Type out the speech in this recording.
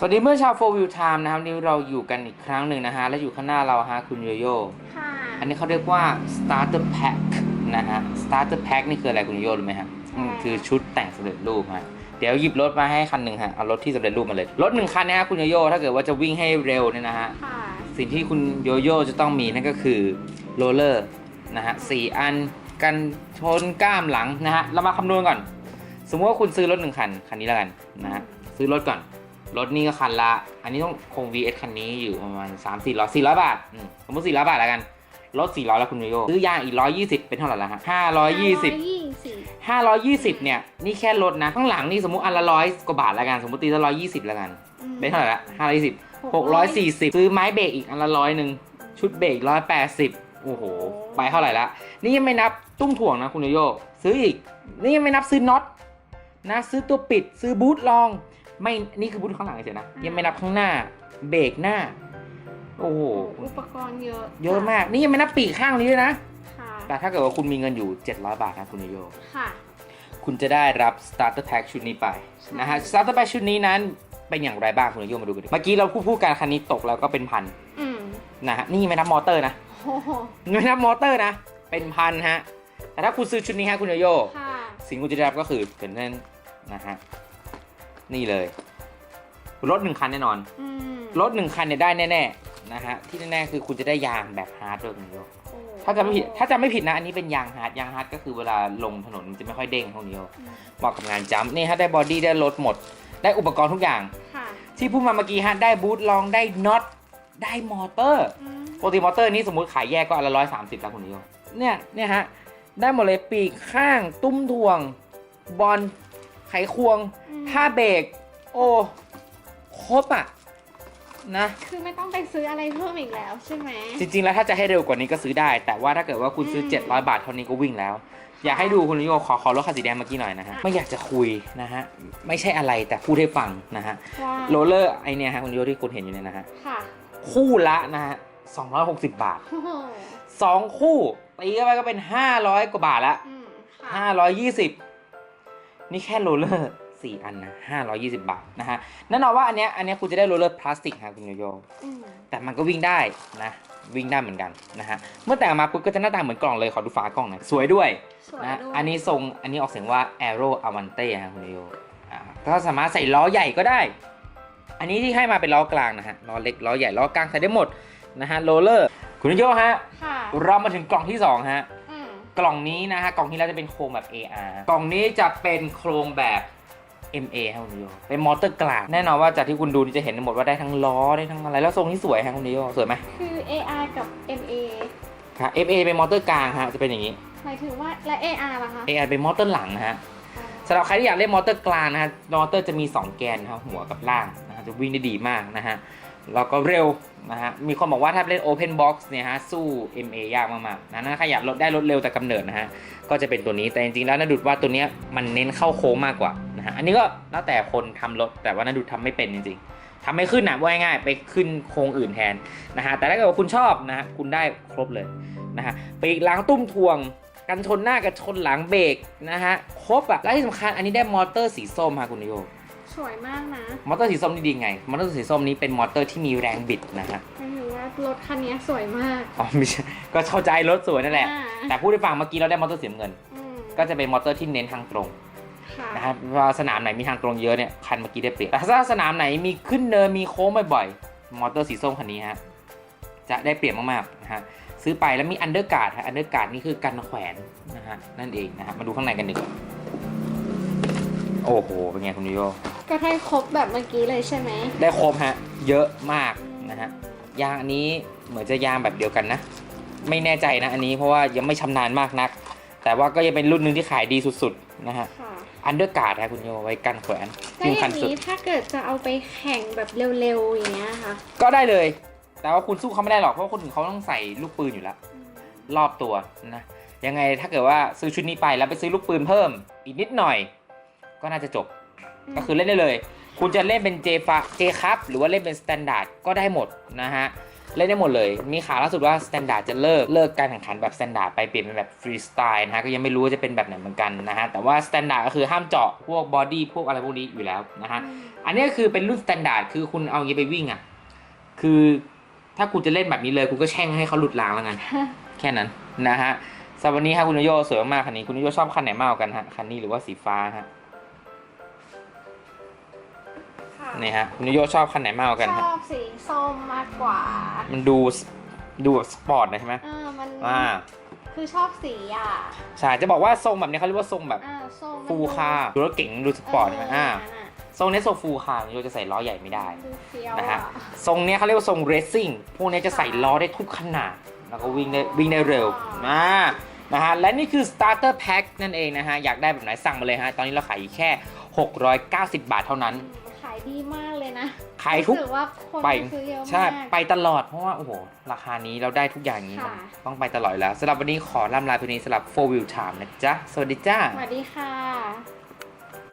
สวัสดีเมื่อชาว4 View Time นะครับนี่เราอยู่กันอีกครั้งหนึ่งนะฮะ และอยู่ข้างหน้าเราฮะคุณโยโย่ค่ะ อันนี้เขาเรียกว่า starter pack นะฮะ starter pack นี่คืออะไรคุณโยโย่รู้ไหมฮะอืมคือชุดแต่งสำเร็จรูปฮะเดี๋ยวหยิบรถมาให้คันหนึ่งฮะเอารถที่สำเร็จรูปมาเลยรถหนึ่งคันนะฮะคุณโยโย่ถ้าเกิดว่าจะวิ่งให้เร็วเนี่ยนะฮะค่ะสิ่งที่คุณโยโย่จะต้องมีนั่นก็คือโรลเลอร์นะฮะสี่อันกันชนก้ามหลังนะฮะเรามาคำนวณก่อน สมมติว่าคุณซื้อรถหนึ่งคันคันนี้แล้วกันนะฮะซื้อรถก่อน รถนี่ก็คันละ อันนี้ต้องคง VS คันนี้อยู่ประมาณ3 4 0 0 400 บาทอืมสมมติ400 บาทแล้วกันรถ400 แล้วคุณโยโย่ซื้อยางอีก 120 เป็นเท่าไหร่ละฮะ520ยี่สิบ520 เนี่ย นี่แค่รถนะ ข้างหลังนี่สมมติอันละร้อยกว่าบาทแล้วกัน สมมติตีละ120 แล้วกัน เป็นเท่าไหร่ละ520 640 ซื้อไม้เบรกอีกอันละร้อยหนึ่งชุดเบรก180 โอ้โห ไปเท่าไหร่ละ นี่ยังไม่นับตุ้มถ่วงนะคุณโยโย่ซื้ออีก นี่ยังไม่นับซื้อน็อตนะ ซื้อตัวปิด ซื้อบูทรอง ไม่นี่คือบูทข้างหลังเฉยๆนะยังไม่นับข้างหน้า เบรกหน้า โอ้โหอุปกรณ์เยอะเยอะมาก นี่ยังไม่นับปีกข้างนี้ด้วยนะค่ะแต่ถ้าเกิดว่าคุณมีเงินอยู่ 700 บาทนะคุณโยโย่ค่ะ คุณจะได้รับ starter pack ชุดนี้ไปนะฮะ starter pack ชุดนี้นั้นเป็นอย่างไรบ้างคุณโยโย่มาดูกันดิเมื่อกี้เราพูดพูดกันคันนี้ตกแล้วก็เป็นพันอืมนะฮะนี่ไม่นับมอเตอร์นะโอ้โหไม่นับมอเตอร์นะ เป็นพันฮะแต่ถ้าคุณซื้อชุดนี้ฮะคุณโยโย่ค่ะสิ่งคุณจะได้รับก็คือเป็นนั่นนะฮะ นี่เลย รถหนึ่งคันแน่นอน อืมรถหนึ่งคันเนี่ยได้แน่ๆนะฮะที่แน่ๆคือคุณจะได้ยางแบบฮาร์ดด้วยคุณโยโย่โอ้ถ้าจะไม่ผิดถ้าจะไม่ผิดนะอันนี้เป็นยางฮาร์ดยางฮาร์ดก็คือเวลาลงถนนมันจะไม่ค่อยเด้งเท่านี้โยอืมเหมาะกับงานจัมป์นี่ฮะได้บอดี้ได้รถหมด ได้อุปกรณ์ทุกอย่าง ค่ะที่พูดมาเมื่อกี้ฮะได้บูทลองได้น็อตได้มอเตอร์ อืมปกติมอเตอร์นี้สมมติขายแยกก็อันละร้อยสามสิบแล้วคุณนิยมเนี่ยเนี่ยฮะ ได้หมดเลยปีกข้าง ตุ้มทวง บอลไขควง อืมท่าเบรกโอ้ครบอะนะ คือไม่ต้องไปซื้ออะไรเพิ่มอีกแล้วใช่ไหม จริงๆ แล้วถ้าจะให้เร็วกว่านี้ก็ซื้อได้ แต่ว่าถ้าเกิดว่าคุณซื้อ อืม 700 บาทเท่านี้ก็วิ่งแล้ว อยากให้ดูคุณนิโยขอขอรถคันสีแดงเมื่อกี้หน่อยนะฮะอะไม่อยากจะคุยนะฮะ ไม่ใช่อะไรแต่พูดให้ฟังนะฮะ ว่าโรลเลอร์ไอเนี่ยฮะคุณนิโยที่คุณเห็นอยู่เนี่ยนะฮะ ค่ะคู่ละนะฮะ 260 บาท โอ้โหสองคู่ตีเข้าไปก็เป็น 500 กว่าบาทละ อืมค่ะ520 นี่แค่โรลเลอร์ สี่อันนะ520 บาทนะฮะแน่นอนว่าอันเนี้ยอันเนี้ยคุณจะได้โรลเลอร์พลาสติกฮะคุณโยโยอืมแต่มันก็วิ่งได้นะวิ่งได้เหมือนกันนะฮะเมื่อแต่งมาปุ๊บก็จะหน้าตาเหมือนกล่องเลยขอดูฝากล่องหน่อยสวยด้วยสวยนะด้วยอันนี้ทรงอันนี้ออกเสียงว่า Aero Avante ฮะคุณโยอ่าก็สามารถใส่ล้อใหญ่ก็ได้ อันนี้ที่ให้มาเป็นล้อกลางนะฮะล้อเล็กล้อใหญ่ล้อกลางใส่ได้หมดนะฮะโรลเลอร์คุณโยฮะค่ะเรามาถึงกล่องที่สองฮะ อืมกล่องนี้นะฮะกล่องที่แล้วจะเป็นโครงแบบ AR กล่องนี้จะเป็นโครงแบบ MA ครับคุณนิโยเป็นมอเตอร์กลางแน่นอนว่าจากที่คุณดูนี่จะเห็นหมดว่าได้ทั้งล้อได้ทั้งอะไรแล้วทรงที่สวยฮะคุณนิโยสวยไหมคือ AR กับ MA ครับ FA เป็นมอเตอร์กลางฮะจะเป็นอย่างนี้ หมายถึงว่าและ AR ล่ะคะ AR เป็นมอเตอร์หลังนะฮะสำหรับใครที่อยากเล่นมอเตอร์กลางนะฮะมอเตอร์จะมี 2 แกนนะครับหัวกับล่างนะฮะจะวิ่งได้ดีมากนะฮะ แล้วก็เร็วนะฮะ มีคนบอกว่าถ้าเล่น Open Box เนี่ยฮะ สู้ MA ยากมากๆนะนะใครอยากลดได้รถเร็วแต่กำเนิดนะฮะ ก็จะเป็นตัวนี้แต่จริงๆ แล้วนาดุดว่าตัวนี้มันเน้นเข้าโค้งมากกว่านะฮะ อันนี้ก็แล้วแต่คนทำรถแต่ว่านาดุดทำไม่เป็นจริงๆทำไม่ขึ้นนะว่าง่ายๆไปขึ้นโค้งอื่นแทนนะฮะ แต่ถ้าเกิดว่าคุณชอบนะฮะคุณได้ครบเลยนะฮะไปีกหลังตุ้มทวงกันชนหน้ากันชนหลังเบรกนะฮะครบอะและที่สำคัญอันนี้ได้มอเตอร์สีส้มฮะคุณนิโย สวยมากนะ มอเตอร์สีส้มนี่ดีไง มอเตอร์สีส้มนี้เป็นมอเตอร์ที่มีแรงบิดนะฮะหมายถึงว่ารถคันนี้สวยมากอ๋อไม่ใช่ก็เข้าใจรถสวยนั่นแหละ อ่าแต่พูดให้ฟังเมื่อกี้เราได้มอเตอร์สีน้ำเงิน อืมก็จะเป็นมอเตอร์ที่เน้นทางตรงค่ะนะครับว่าสนามไหนมีทางตรงเยอะเนี่ยคันเมื่อกี้ได้เปรียบแต่ถ้าสนามไหนมีขึ้นเนินมีโค้งบ่อยๆมอเตอร์สีส้มคันนี้ฮะจะได้เปรียบมากๆนะฮะซื้อไปแล้วมีอันเดอร์การ์ดฮะอันเดอร์การ์ดนี่คือกันแขวนนะฮะนั่นเองนะฮะมาดูข้างในกันดีกว่า โอ้โห เป็นไงคุณนิโยก็ได้ครบแบบเมื่อกี้เลยใช่ไหม ได้ครบฮะ เยอะมากนะฮะ ยางอันนี้เหมือนจะยางแบบเดียวกันนะ ไม่แน่ใจนะอันนี้เพราะว่ายังไม่ชำนาญมากนัก แต่ว่าก็ยังเป็นรุ่นหนึ่งที่ขายดีสุดๆนะฮะ ค่ะ อันเดอร์การ์ดฮะคุณโยไว้กันแขวนแล้วที่อสำคัย่าญงสุด นี้ถ้าเกิดจะเอาไปแข่งแบบเร็วๆอย่างเงี้ยค่ะ ก็ได้เลย แต่ว่าคุณสู้เขาไม่ได้หรอก เพราะว่าคนอื่นเขาต้องใส่ลูกปืนอยู่แล้ว รอบตัวนะ ยังไงถ้าเกิดว่าซื้อชุดนี้ไปแล้วไปซื้อลูกปืนเพิ่ม อีกนิดหน่อย ก็น่าจะจบ ก็คือเล่นได้เลย คุณจะเล่นเป็น J ฟ J ครับหรือว่าเล่นเป็น Standard ก็ได้หมดนะฮะ เล่นได้หมดเลย มีข่าวล่าสุดว่า Standard จะเลิกเลิกการแข่งขันแบบ Standard ไปเปลี่ยนเป็นแบบฟรีสไตล์นะฮะ ก็ยังไม่รู้ว่าจะเป็นแบบไหนเหมือนกันนะฮะ แต่ว่า Standard ก็คือห้ามเจาะพวกบอดี้พวกอะไรพวกนี้อยู่แล้วนะฮะ อันนี้ก็คือเป็นรุ่น Standard คือคุณเอาอย่างนี้ไปวิ่งอะ คือถ้าคุณจะเล่นแบบนี้เลยคุณก็แช่งให้เขาหลุดรางแล้วกันแค่นั้นนะฮะสำหรับวันนี้ครับคุณโยโยสวยมากๆคันนี้คุณโยโยชอบคันไหนมากกว่ากันฮะคันนี้หรือว่าสีฟ้าฮะ นี่ฮะคุณโยโยชอบคันไหนมากกว่ากันชฮะอบสีส้มมากกว่า มันดูดูแบบสปอร์ตนะใช่ไหมเออมันอ่าคือชอบสีอะใช่จะบอกว่าทรงแบบนี้เขาเรียกว่าทรงแบบอ่าส้มมันฟูลคาร์ดูรถเก๋งดูสปอร์ตใช่ไหมอ่าเนั่นน่ะทรงนี้ทรงฟูลคาร์โยจะใส่ล้อใหญ่ไม่ได้ดูเฟี้ยวนะอะฮะทรงเนี้ยเขาเรียกว่าทรงเรซซิ่งพวกนี้จะใส่ล้อได้ทุกขนาด แล้วก็วิ่งได้วิ่งได้เร็วนะนะฮะและนี่คือ starter pack นั่นเองนะฮะ อยากได้แบบไหนสั่งมาเลยฮะ ตอนนี้เราขายอยู่แค่ 690 บาทเท่านั้นขายดีมากเลยนะขายทุกรู้สึว่าคนไปซื้อเยอะมาก ใช่ไปตลอดเพราะว่าโอ้โหราคานี้เราได้ทุกอย่างอย่างนี้ค่ะ ต้องไปตลอดอยู่แล้วสำหรับวันนี้ขอล่ำลาเพียงนี้สำหรับ4 wheel time นะจ๊ะ สวัสดีจ้า สวัสดีค่ะ